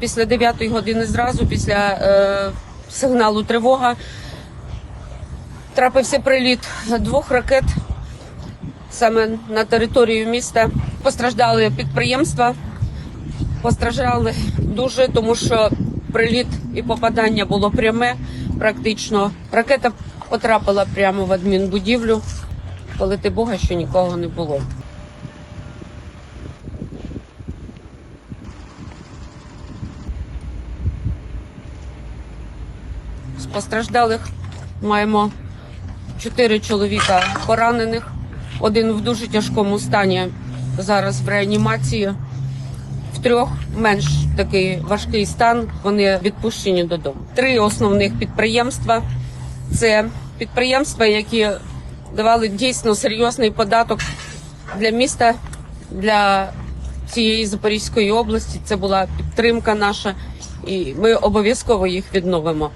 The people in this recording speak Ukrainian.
після 9 години зразу, після е, сигналу тривога, трапився приліт двох ракет саме на територію міста. Постраждали підприємства, постраждали дуже, тому що приліт і попадання було пряме, практично. Ракета потрапила прямо в адмінбудівлю. Полити Бога, що нікого не було. З постраждалих маємо чотири чоловіка поранених, один в дуже тяжкому стані зараз в реанімації. В трьох менш такий важкий стан. Вони відпущені додому. Три основних підприємства це підприємства, які давали дійсно серйозний податок для міста, для цієї Запорізької області. Це була підтримка наша, і ми обов'язково їх відновимо.